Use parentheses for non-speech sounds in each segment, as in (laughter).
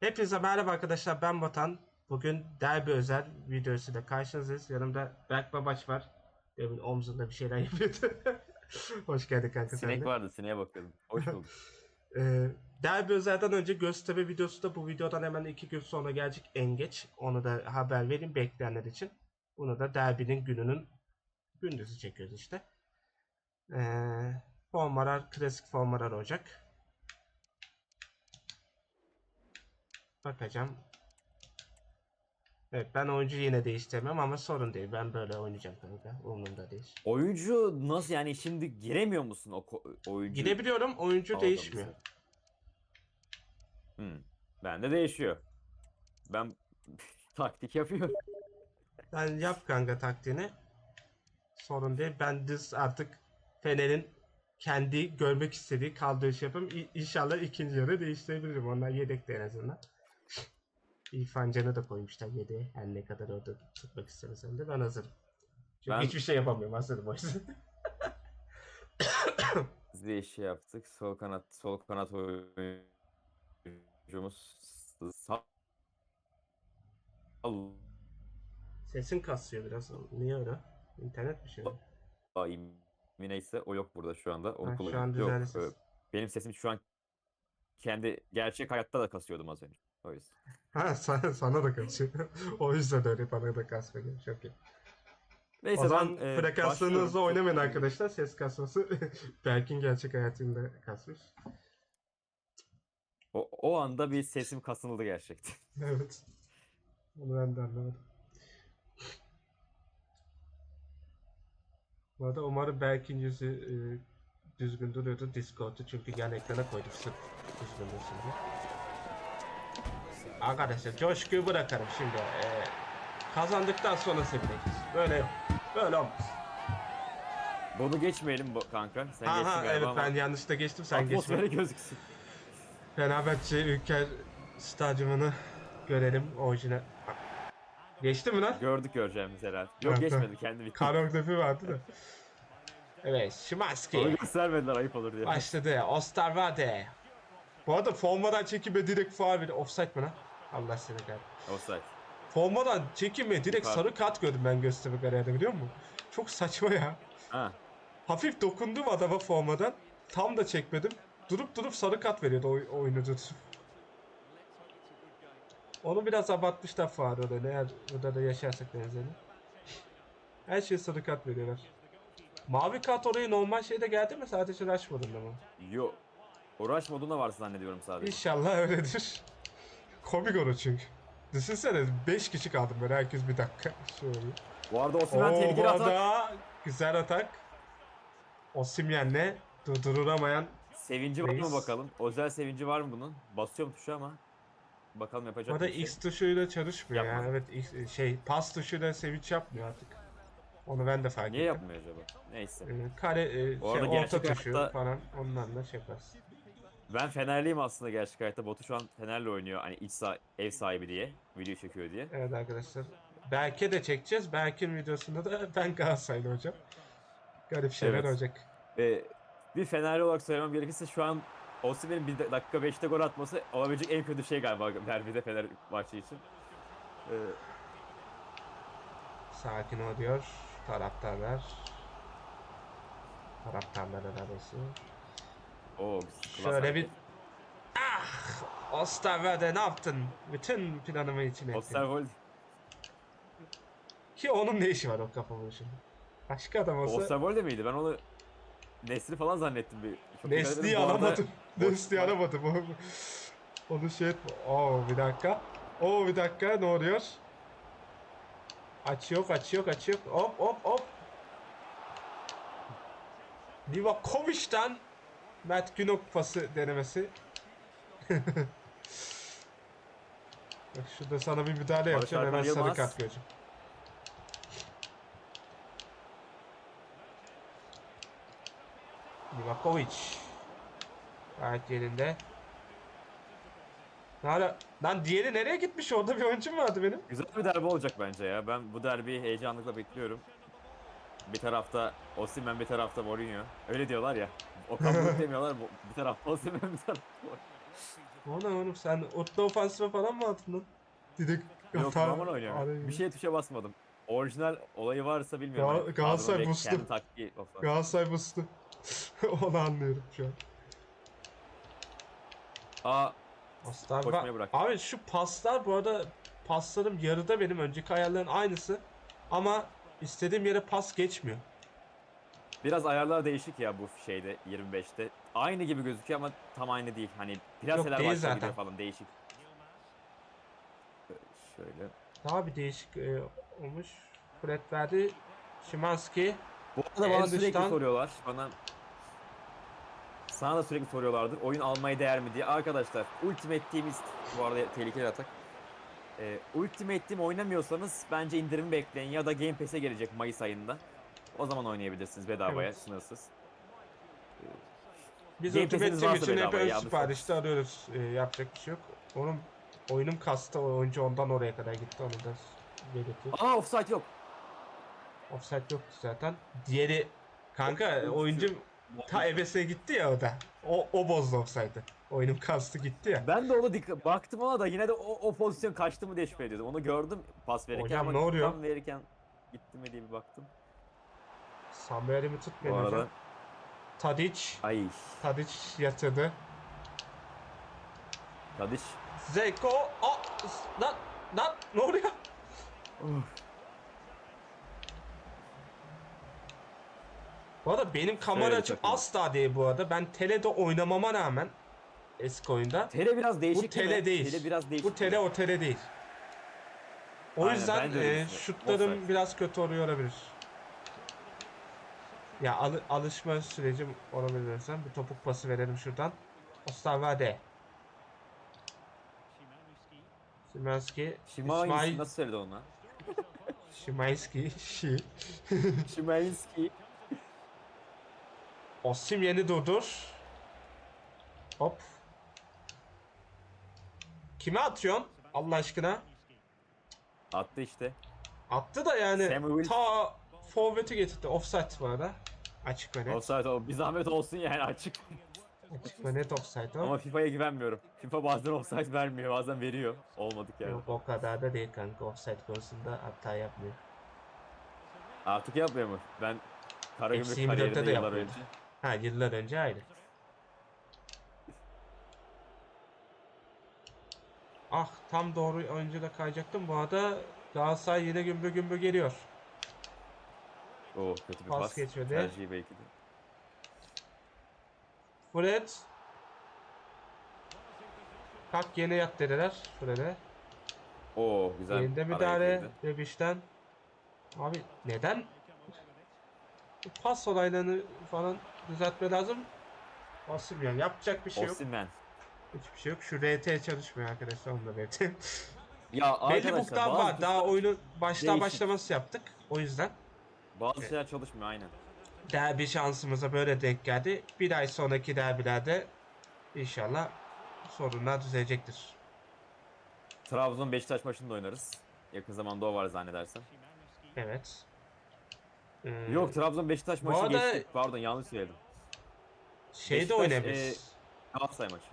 Hepinize merhaba arkadaşlar ben Batan. Bugün derbi özel videosuyla karşınızdayız. Yanımda Berk Babaç var. Demin omzunda bir şeyler (laughs) yapıyordu. Hoş geldin kanka sen Sinek de. vardı sineğe bakıyordum. Hoş (laughs) bulduk. Ee, derbi özelden önce Göztepe videosu da bu videodan hemen iki gün sonra gelecek en geç. Onu da haber vereyim bekleyenler için. Bunu da derbinin gününün gündüzü çekiyoruz işte. Ee, formalar klasik formalar olacak. Bakacağım. Evet ben oyuncu yine değiştirmem ama sorun değil. Ben böyle oynayacağım kanka. Umurumda değil. Oyuncu nasıl yani şimdi giremiyor musun o oyuncu? Gidebiliyorum oyuncu Aldım değişmiyor. Hmm. Ben de değişiyor. Ben (laughs) taktik yapıyorum. Sen yap kanka taktiğini. Sorun değil. Ben düz artık Fener'in kendi görmek istediği kadroyu şey yapayım. İ- İnşallah ikinci yarı değiştirebilirim. Onlar yedekte en azından. İrfan Can'ı da koymuşlar yedeğe. Her ne kadar orada tutmak istemesem de ben hazırım. Çünkü Ben- hiçbir şey yapamıyorum. Hazırım o yüzden. (coughs) Biz de işi yaptık. Sol kanat sol kanat oyuncumuz sağ Sesin kasıyor biraz. Niye öyle? İnternet şey mi? mi neyse o yok burada şu anda. Onu Ha, şu kullanıyorum. an Yok, ses. e, benim sesim şu an kendi gerçek hayatta da kasıyordum az önce. O yüzden. Ha sana, sana da kasıyor. (laughs) o yüzden öyle bana da gelmiş. Çok iyi. Neyse o zaman ben e, frekanslarınızla başlıyorum. oynamayın arkadaşlar. Ses kasması (laughs) Berk'in gerçek hayatında kasmış. O, o anda bir sesim kasıldı gerçekten. (laughs) Evet. Onu ben de anlamadım. Bu arada umarım Berk'in yüzü e, düzgün duruyordu Discord'u çünkü yan ekrana koydum sırf düzgün dursun diye. Arkadaşlar coşkuyu bırakalım şimdi. E, kazandıktan sonra sevineceğiz. Böyle yok. Böyle olmaz. Bunu geçmeyelim bu kanka. Sen Ha geçtin ha galiba evet ama ben yanlışlıkla geçtim sen geçme. atmosferi gözüksün. Fenerbahçe Ülker Stadyumunu görelim orijinal. Geçti mi lan? Gördük göreceğimiz herhalde. Ha, Yok geçmedi kendi bitti. Koreografi vardı da. Evet, Şimanski Onu göstermediler ayıp olur diye. başladı. Osterwalde. Bu arada formadan çekime direkt faul bir offside mi lan? Allah seni kahretsin. Offside. Formadan çekime direkt Faul. sarı kart gördüm ben Göztepe kariyerde biliyor musun? Çok saçma ya. Ha. Hafif dokundum adama formadan. Tam da çekmedim. Durup durup sarı kart veriyordu oy oyuncu. Onu biraz abartmışlar Faruk'da. Eğer burada da yaşarsak benzerini. Her şeye sarı kart veriyorlar. Mavi kart orayı normal şeyde geldi mi? Sadece Rush modunda mı? Yo. Uğraş modunda var zannediyorum sadece. İnşallah öyledir. Komik olur çünkü. Düşünsene 5 kişi kaldım böyle herkes bir dakika. Şöyle. Bu arada Osimhen Oo, bu tehlikeli atak. arada güzel atak. Osimhen'le durdurulamayan Sevinci var Reis. mı bakalım? Özel sevinci var mı bunun? Basıyorum tuşa ama. Bakalım yapacak Orada mı bir şey. X tuşuyla çalışmıyor Yapma. yani. Evet X- şey pas tuşuyla sevinç yapmıyor artık. Onu ben de fark Niye ettim. yapmıyor acaba? Neyse. Ee, kare e, Bu şey, arada orta gerçek tuşu hayatta- falan onlarla şey yaparız. Ben Fenerliyim aslında gerçek hayatta. Batu şu an Fener'le oynuyor. Hani iç sah- ev sahibi diye. Video çekiyor diye. Evet arkadaşlar. Berke de çekeceğiz. Berke'nin videosunda da (laughs) ben Galatasaraylı hocam. Garip şeyler Evet. olacak. Ve bir Fenerli olarak söylemem gerekirse şu an Osimhen'in bir dakika 5'te gol atması olabilecek en kötü şey galiba derbide Fener maçı için. Ee, Sakin ol diyor taraftarlar. Taraftarlar arası. O klas Şöyle bir ah Osterwelde ne yaptın? Bütün planımı içine ettin. Osterwold Ki onun ne işi var o kafa vuruşunda? Başka adam olsa Osterwold de miydi? Ben onu Nesli falan zannettim bir. Çok Nesli'yi arada alamadım. boş- Nesli'yi alamadım. Onu şey etme. Oo bir dakika. Oo bir dakika ne oluyor? Aç yok aç yok aç yok. Hop hop hop. Livakovic'den Mert Günok pası denemesi. (laughs) Bak şurada sana bir müdahale yapacağım Alper hemen sarı kart göreceğim. Livakovic. Gayet yerinde. Hala, lan diğeri nereye gitmiş? Orada bir oyuncu mu vardı benim? Güzel bir derbi olacak bence ya. Ben bu derbiyi heyecanlıkla bekliyorum. Bir tarafta Osimhen bir tarafta Mourinho. Öyle diyorlar ya. Okan Buruk demiyorlar. bu- Bir tarafta Osimhen bir Mourinho. O ne oğlum sen orta ofansife falan mı attın lan? Direkt Yok atar- normal oynuyorum. araya Bir şeye tuşa basmadım. Orijinal olayı varsa bilmiyorum. Gal- Hani Galatasaray kadronun boost'u. Kendi taktiği o falan. Galatasaray bastı. (laughs) Onu anlıyorum şu an. Aa Paslar Koşmayı bırak. Abi şu paslar bu arada paslarım yarıda benim önceki ayarların aynısı. Ama istediğim yere pas geçmiyor. Biraz ayarlar değişik ya bu şeyde 25'te. Aynı gibi gözüküyor ama tam aynı değil. Hani plaseler değil başka zaten. gidiyor falan değişik. Şöyle. Daha bir değişik e, olmuş. Fred verdi. Şimanski. Bu arada En bana sürekli dıştan- soruyorlar. Bana sana da sürekli soruyorlardır. Oyun almaya değer mi diye. Arkadaşlar Ultimate Team'ist bu arada tehlikeli atak. Ee, Ultimate Team oynamıyorsanız bence indirimi bekleyin ya da Game Pass'e gelecek Mayıs ayında. O zaman oynayabilirsiniz bedavaya Evet. sınırsız. Biz Ultimate Team için hep ön siparişte arıyoruz. E, yapacak bir şey yok. Onun oyunum kastı oyuncu ondan oraya kadar gitti onu da belirteyim. Aa offside yok. Offside yoktu zaten. Diğeri kanka oyuncu ta ebesine gitti ya o da. O, o bozdu offside'ı. Oyunun kastı gitti ya. Ben de ona dikkat baktım ona da yine de o, o pozisyon kaçtı mı diye şüphe ediyordum. Onu gördüm pas verirken Hocam ama ne oluyor? verirken gitti mi diye bir baktım. Samuel'i mi Bu tutmayın arada hocam. Tadic. ay Tadic yatırdı. Tadiş. Zeko. Aa, lan, lan ne oluyor? Bu arada benim kamera Şöyle açım takıyorum. asla değil bu arada. Ben telede oynamama rağmen eski oyunda. Tele biraz değişik Bu tele mi? değil. Tele biraz değişik. Bu tele o tele değil. O Aynen, yüzden ben de öyle e, düşünüyorum. şutlarım Offside. biraz kötü oluyor olabilir. Ya alı- alışma sürecim olabilir desem. Bir topuk pası verelim şuradan. Ostavade. Şimanski İsmail nasıl söyledi onu? Şimanski. Şi. Şimanski. (laughs) Osimhen'i durdur. Hop. Kime atıyorsun? Allah aşkına. Attı işte. Attı da yani Samuel. ta forveti getirdi. Offside bu arada. Açık ve net. Offside o. Bir zahmet olsun yani açık. Açık ve net offside o. Ama FIFA'ya güvenmiyorum. FIFA bazen offside vermiyor, bazen veriyor. Olmadık yani. Yok o kadar da değil kanka. Offside konusunda hata yapmıyor. Artık yapmıyor mu? Ben Karagümrük FC 24'te kariyerinde de yıllar yapmıyordu. önce. Ha yıllar önce ayrı. Ah tam doğru oyuncuyla kayacaktım. Bu arada Galatasaray yine gümbür gümbür geliyor. Oo kötü bir Pas pas. geçmedi. Tercihi belki de. Fred. Kalk yine yat dediler Fred'e. Oo güzel. Yerinde müdahale girdi. Bebiş'ten. Abi neden? Bu pas olaylarını falan düzeltme lazım. Yani yapacak bir şey yok. Osimhen. Hiçbir şey yok. Şu RT çalışmıyor arkadaşlar onu da belirteyim. Ya Belli buktan var. Daha oyunu baştan Değişik. başlaması yaptık. O yüzden bazı şeyler çalışmıyor aynen. derbi şansımıza böyle denk geldi. Bir ay sonraki derbilerde inşallah sorunlar düzelecektir. Trabzon Beşiktaş maçını da oynarız. Yakın zamanda o var zannedersem. Evet. Ee, Yok Trabzon Beşiktaş maçı arada- geçtik. Pardon yanlış söyledim. şey de Beşiktaş, oynayabiliriz. Galatasaray maçı.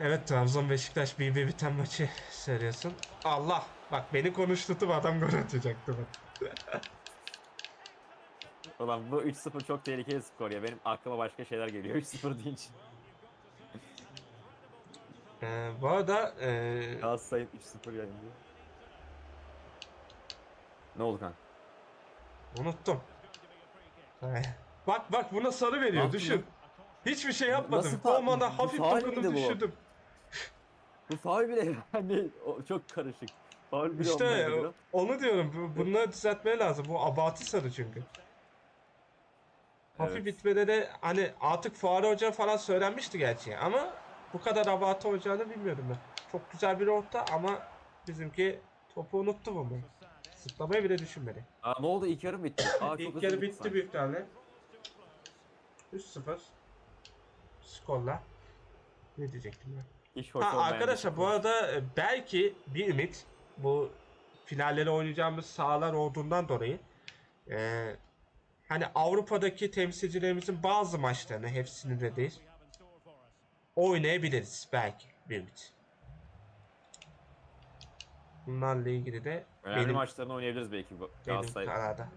Evet Trabzon Beşiktaş bir bir biten maçı söylüyorsun. Allah bak beni konuşturdu adam gol atacaktı bak. (laughs) Ulan bu 3-0 çok tehlikeli skor ya. Benim aklıma başka şeyler geliyor (laughs) 3-0 deyince. Ee, bu arada ee, Galatasaray'ın 3-0 yendi. Ne oldu kan? unuttum. Bak bak buna sarı veriyor yaptın düşün. Hiçbir şey yapmadım. Nasıl fa- Olmadan bu hafif faul dokundum miydi bu? düşürdüm. Bu faul bile yani (laughs) o çok karışık. Faul bile İşte olmayabilir o. onu diyorum. bu- Bunları düzeltmeye lazım. Bu abartı sarı çünkü. Hafif Evet. bitmede de hani artık Fuare Hoca falan söylenmişti gerçi ama bu kadar abartı olacağını bilmiyordum ben. Çok güzel bir orta ama bizimki topu unuttu bunu. Zıplamayı bile düşünmedi. Aa, ne oldu ilk yarım bitti. Aa, çok İlk yarı bitti sanki. büyük ihtimalle. 3-0 skorla. Ne diyecektim ben? Hiç hoş Ha arkadaşlar bu arada e, belki bir ümit bu finalleri oynayacağımız sahalar olduğundan dolayı e, hani Avrupa'daki temsilcilerimizin bazı maçlarını hepsini de değil oynayabiliriz belki bir müddet. Bunlarla ilgili de Önemli benim, maçlarını oynayabiliriz belki bu Galatasaray. kararda.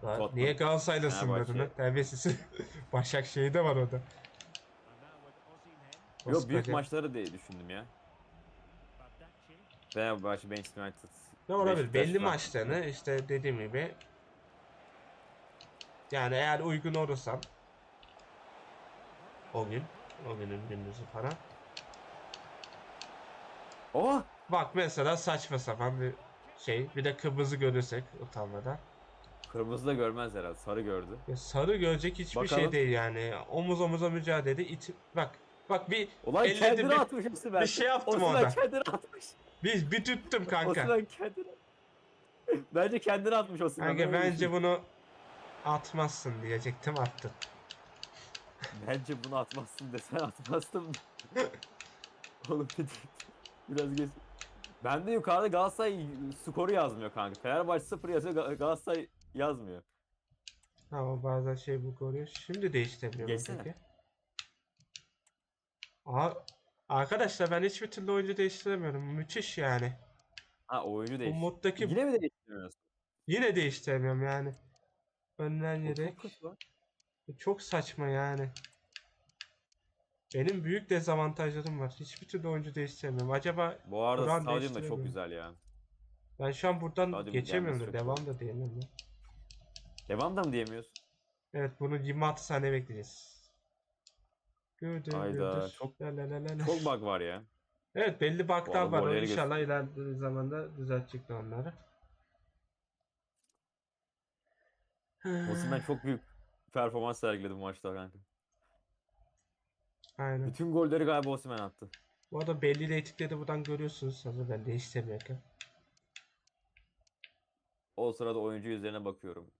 Tottenham, Niye Galatasaray'lasın Fenerbahçe. adını? Terbiyesiz. (laughs) Başakşehir de var orada. Yok büyük maçları diye düşündüm ya. Fenerbahçe, Manchester United. Ne olabilir? Belli maçlarını işte dediğim gibi yani eğer uygun olursam o gün o günün gündüzü falan. Oh! Bak mesela saçma sapan bir şey. Bir de kırmızı görürsek utanmadan. Kırmızı da görmez herhalde. Sarı gördü. Ya sarı görecek hiçbir şey Bakalım. değil yani. Omuz omuza mücadele. It bak bak bir Ulan kendini bir- atmış Osimhen. bir şey yaptım Osimhen orada. kendini atmış. bir, bir tuttum kanka. Osimhen kendini Bence kendini atmış Osimhen. Kanka ben öyle bence bunu atmazsın diyecektim attın. Bence bunu atmazsın desen atmazdım. Oğlum bir de- biraz geç. Ben de yukarıda Galatasaray skoru yazmıyor kanka. Fenerbahçe 0 yazıyor Ga- Galatasaray yazmıyor. Ama bazen şey bu konuyor. Şimdi değiştiremiyorum Geçsene. peki. Aa, arkadaşlar ben hiçbir türlü oyuncu değiştiremiyorum. Müthiş yani. Ha oyuncu Bu moddaki Yine mi değiştirmiyorsun? yine değiştiremiyorum yani. Yedek. çok kötü lan. Çok saçma yani. Benim büyük dezavantajlarım var. Hiçbir türlü oyuncu değiştiremiyorum. Acaba Bu arada stadyum da çok güzel ya. ben şu an buradan Stadyum geçemiyorum devam da diyemiyorum. ya. Devam da mı diyemiyorsun? Evet bunu 26 saniye bekleyeceğiz. Gördüm Hayda, gördüm. çok- La la la la. Çok bug var ya. Evet belli bug'lar var. İnşallah ilerleyen zamanda düzeltecekler onları. Osimhen çok büyük performans sergiledi bu maçta kanka. Aynen. Bütün golleri galiba Osimhen attı. Bu arada belli reytingleri buradan görüyorsunuz. Hazır ben değiştirmiyorum. O sırada oyuncu yüzlerine bakıyorum.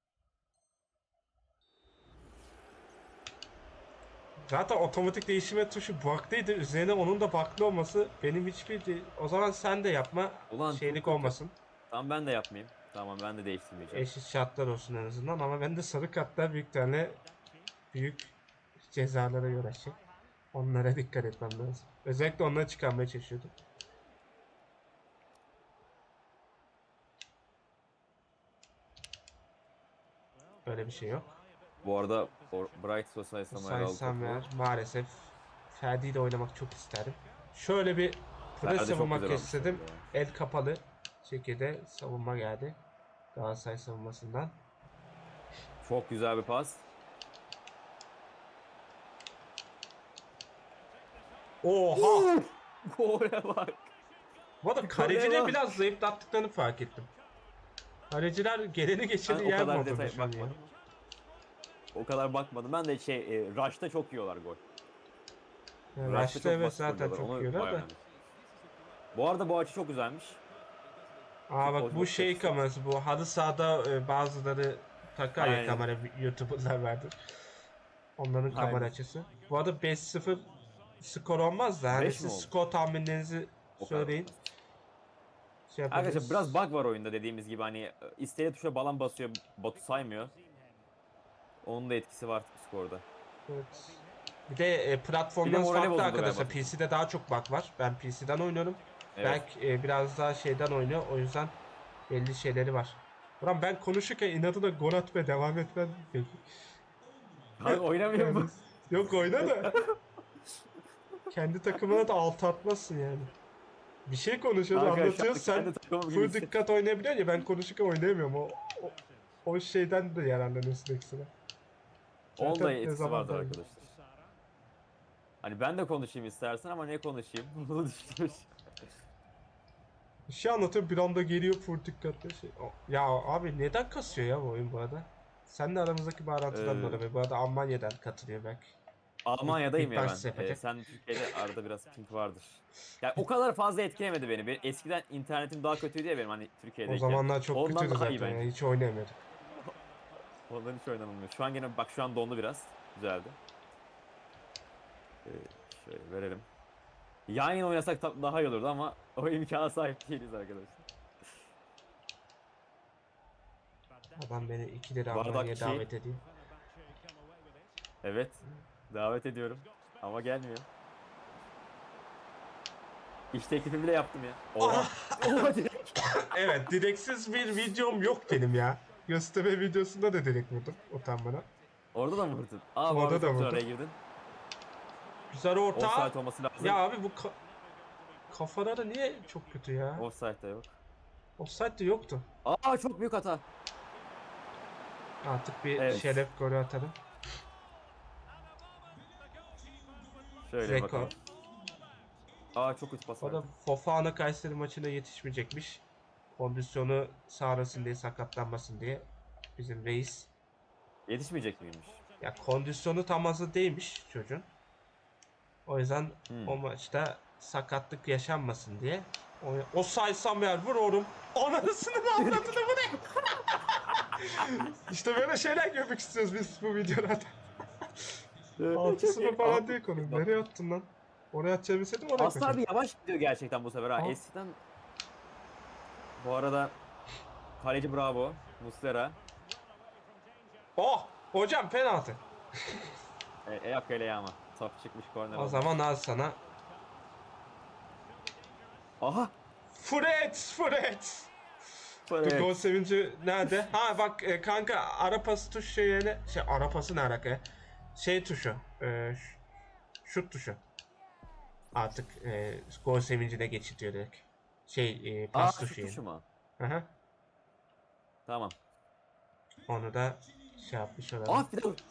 Zaten otomatik değişime tuşu bug'lıydı. Üzerine onun da bug'lı olması benim hiçbir de- O zaman sen de yapma. Ulan Şeylik olmasın. Tamam ben de yapmayayım. Tamam ben de değiştirmeyeceğim. Eşit şartlar olsun en azından ama ben de sarı kartlar büyük tane büyük cezalara yol açacak. Onlara dikkat etmem lazım. Özellikle onları çıkarmaya çalışıyordum. Böyle bir şey yok. Bu arada Bright Sosay Samuel Samuel maalesef Ferdi ile oynamak çok isterim. Şöyle bir pres savunmak istedim. El kapalı şekilde savunma geldi. Galatasaray savunmasından. Çok güzel bir pas. Oha! (laughs) Gole bak. Bu arada kalecileri biraz zayıflattıklarını fark ettim. Kaleciler geleni geçeni o yer ya. bakmadım. O kadar bakmadım. Ben de şey e, Rush'ta çok yiyorlar gol. Yani Rush'ta Raş'ta çok evet zaten çok yiyorlar da. Bu arada bu açı çok güzelmiş. Aa bak bu şey kamerası bu halı sahada e, bazıları takar ya Aynen. kamera YouTuber'lar vardır. Onların kamera Aynen. açısı. Bu arada 5-0 skor olmaz da hani Beş mi siz oldu? skor tahminlerinizi O kadar. söyleyin. Şey Arkadaşlar biraz bug var oyunda dediğimiz gibi hani e, tuşa balan basıyor, Batu saymıyor. Onun da etkisi var skorda. Evet. Bir de e, Bir de platformdan morali farklı bozuldu arkadaşlar. galiba. PC'de daha çok bug var. Ben PC'den oynuyorum. Evet. Berk e, biraz daha şeyden oynuyor. O yüzden belli şeyleri var. Ulan ben konuşurken inadına gol atmaya devam peki? Abi oynamıyor mu? Yok oyna da. Kendi takımına da alt atmazsın yani. Bir şey konuşuyoruz Kanka, anlatıyoruz sen takımım full gibisin. dikkat oynayabiliyorsun ya ben konuşurken oynayamıyorum o, o, o şeyden de yararlanıyorsun ekstra. Zaten da etkisi vardır arkadaşlar. Hani ben de konuşayım istersen ama ne konuşayım? (laughs) Bunu düşünüyorum. Bir şey anlatıyor bir anda geliyor full dikkatle şey. O- Ya abi neden kasıyor ya bu oyun bu arada? Seninle aramızdaki bağlantıdan Ee, dolayı. Bu arada Almanya'dan katılıyor belki. Almanya'dayım ya ben. Ee, sen Türkiye'de arada biraz pink vardır. Yani o kadar fazla etkilemedi beni. Ben- Eskiden internetim daha kötüydü ya benim hani O Türkiye'deyken. zamanlar çok Ondan kötüydü zaten ya. Hiç oynayamıyorduk. (laughs) Ondan hiç oynanılmıyor. Şu an gene bak şu an dondu biraz. Güzeldi. Ee, şöyle verelim. Yan yana oynasak daha iyi olurdu ama o imkana sahip değiliz arkadaşlar. Adam beni 2 lira Bardak Almanya'ya şey- davet ediyor. Evet. Davet ediyorum. Ama gelmiyor. İş teklifimi bile yaptım ya. Oha. Oha direkt. (laughs) Evet direksiz bir videom yok benim ya. Gösterme videosunda da direkt vurdum utanmadan. Orada da mı vurdun? Aa Orada da vurdum. araya girdin. Güzel orta. Offside olması lazım. Ya abi bu ka- kafaları niye çok kötü ya? Offside de yok. Offside de yoktu. Aa çok büyük hata. Artık bir Evet. şeref golü atalım. Şöyle Zeko. bakalım. Aa çok kötü pas O da verdi. Fofana Kayseri maçına yetişmeyecekmiş. Kondisyonu sağlasın diye sakatlanmasın diye. Bizim reis. Yetişmeyecek miymiş? Ya kondisyonu tam hazır değilmiş çocuğun. O yüzden Hmm. o maçta sakatlık yaşanmasın diye. O, o saysam yer vur oğlum. Anasını avradını bu ne? (laughs) işte böyle şeyler görmek istiyoruz biz bu videolarda. 6-0 falan değil konu. Nereye attın lan? Oraya atacağımı bilseydim oraya atacağım. abi yavaş gidiyor gerçekten bu sefer ha. Aa. Eskiden bu arada kaleci bravo. Muslera. Oh! Hocam penaltı. E, e yok öyle ya ama. Top çıkmış korner. O oldu. zaman al sana. Aha. Fred! Fred! Evet. Gol sevinci nerede? Ha bak e, kanka ara pası tuş şeyine şey ara pası ne alaka? ya? Şey tuşu. E, şut tuşu. Artık e, gol sevincine geçitiyor direkt. Şey e, Aa pas şu tuşu. yani. tuşu mu? Aha. Tamam. Onu da şey yapmış olalım. Ah bir dakika.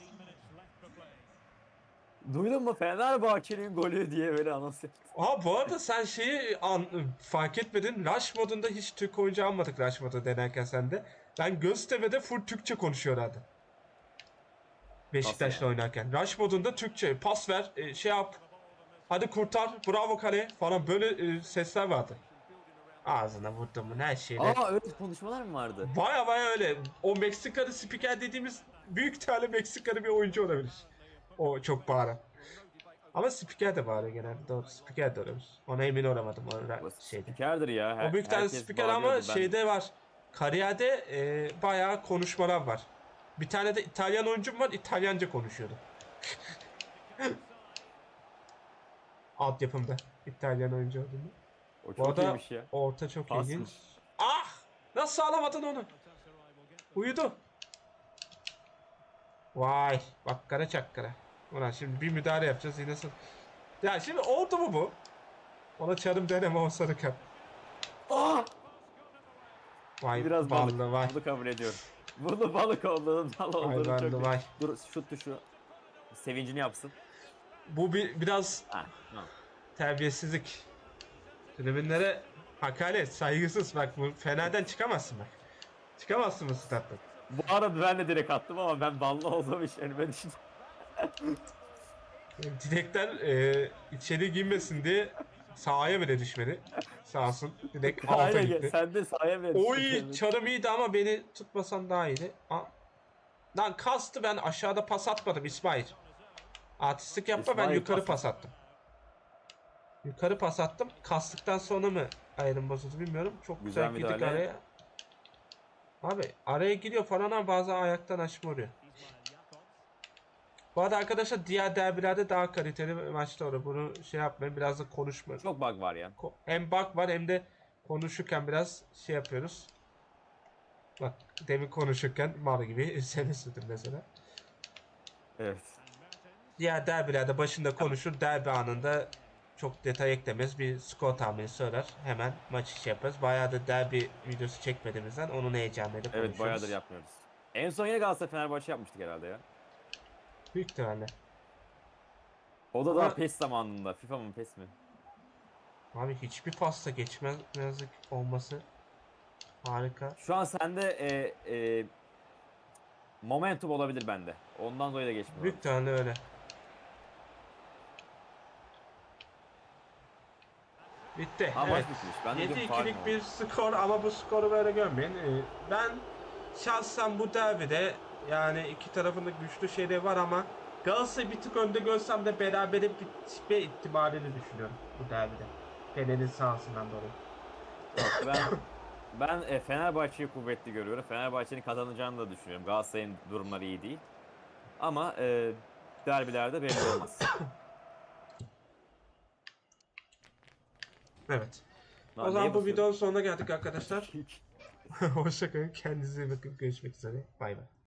Duydun mu Fenerbahçe'nin golü diye böyle anons yaptı. Aa bu arada sen şeyi an, fark etmedin. Rush modunda hiç Türk oyuncu almadık Rush modu denerken sende. Ben Göztepe'de full Türkçe konuşuyorlardı. Beşiktaş'la yani? oynarken. Rush modunda Türkçe. Pas ver, e, şey yap. Hadi kurtar, bravo kale falan böyle e, sesler vardı. Ağzına vurdum mu her şeyle. Aa öyle konuşmalar mı vardı? Baya baya öyle. O Meksikalı spiker dediğimiz büyük ihtimalle Meksikalı bir oyuncu olabilir. O çok bağıran. Ama spiker de bağırıyor genelde. Doğru spiker de olabilir. Ona emin olamadım o şeyde. Spikerdir ya. her- O büyük tane spiker ama. Ben- şeyde var. Kariyerde e, bayağı konuşmalar var. Bir tane de İtalyan oyuncum var. İtalyanca konuşuyordu. (laughs) Alt yapımda. İtalyan oyuncu olduğunu. O çok arada iyiymiş ya. orta çok Pasmış. ilginç. Ah! Nasıl alamadın onu? Uyudu. Vay. Bak kara çakkara. Ulan şimdi bir müdahale yapacağız yine sır- Ya şimdi oldu mu bu? Ona çarım deneme o sarı kart. Aa! Vay Biraz balık. ballı vay. Bunu kabul ediyorum. Bunu balık olduğunu, Vay olduğunu çok ballı vay. Dur şut tuşu. Sevincini yapsın. Bu bir, biraz Ha, tamam. terbiyesizlik. Tribünlere hakaret, saygısız. Bak bu fenerden çıkamazsın bak. Çıkamazsın bu stat'tan. Bu arada ben de direkt attım ama ben ballı olduğum için önüme düştüm. (laughs) Direkten e, içeri girmesin diye sahaya bile düşmedi. Sağ olsun. Direkt (laughs) alta Aynen gitti. sen de sahaya ver. Oy çarım iyiydi ama beni tutmasan daha iyiydi. Aa. Lan kastı ben aşağıda pas atmadım İsmail. Artistlik yapma ben İsmail yukarı pas pas attım. Yukarı pas attım. Kastıktan sonra mı ayrım bozuldu bilmiyorum. Çok güzel, Güzel girdik müdahale. araya. Abi araya giriyor falan ama bazen ayaktan açma oluyor. Bu arada arkadaşlar diğer derbilerde daha kaliteli maçlar oluyor. Bunu şey yapmayın biraz da konuşma. Çok bug var ya. Ko- hem bak var hem de konuşurken biraz şey yapıyoruz. Bak demin konuşurken mal gibi (laughs) seni sürdüm mesela. Evet. Diğer derbilerde başında konuşur derbi anında çok detay eklemez bir skor tahmini söyler hemen maç içi yaparız. Bayağı da derbi videosu çekmediğimizden onun heyecanıyla konuşuyoruz. Evet bayağıdır yapmıyoruz. En son yine Galatasaray Fenerbahçe yapmıştık herhalde ya. Büyük ihtimalle. O da daha PES zamanında. FIFA mı PES mi? Abi hiçbir pasta geçmezlik olması harika. Şu an sende e, e, momentum olabilir bende. Ondan dolayı da geçmiyor. Büyük ihtimalle öyle. Bitti. Ha evet. maç bitmiş. Ben de dedim faul mü 7-2'lik oldu? bir skor ama bu skoru böyle görmeyin. Ee, Ben şahsen bu derbide yani iki tarafında güçlü şeyleri var ama Galatasaray bir tık önde görsem de berabere bitme ihtimalini düşünüyorum bu derbide. Fener'in sahasından dolayı. Ben, ben e, Fenerbahçe'yi kuvvetli görüyorum. Fenerbahçe'nin kazanacağını da düşünüyorum. Galatasaray'ın durumları iyi değil. Ama e, derbilerde belli olmaz. (coughs) evet. Lan o zaman bu videonun sonuna geldik arkadaşlar. (laughs) (laughs) Hoşçakalın. Kendinize bakın. Görüşmek üzere. Bay bay.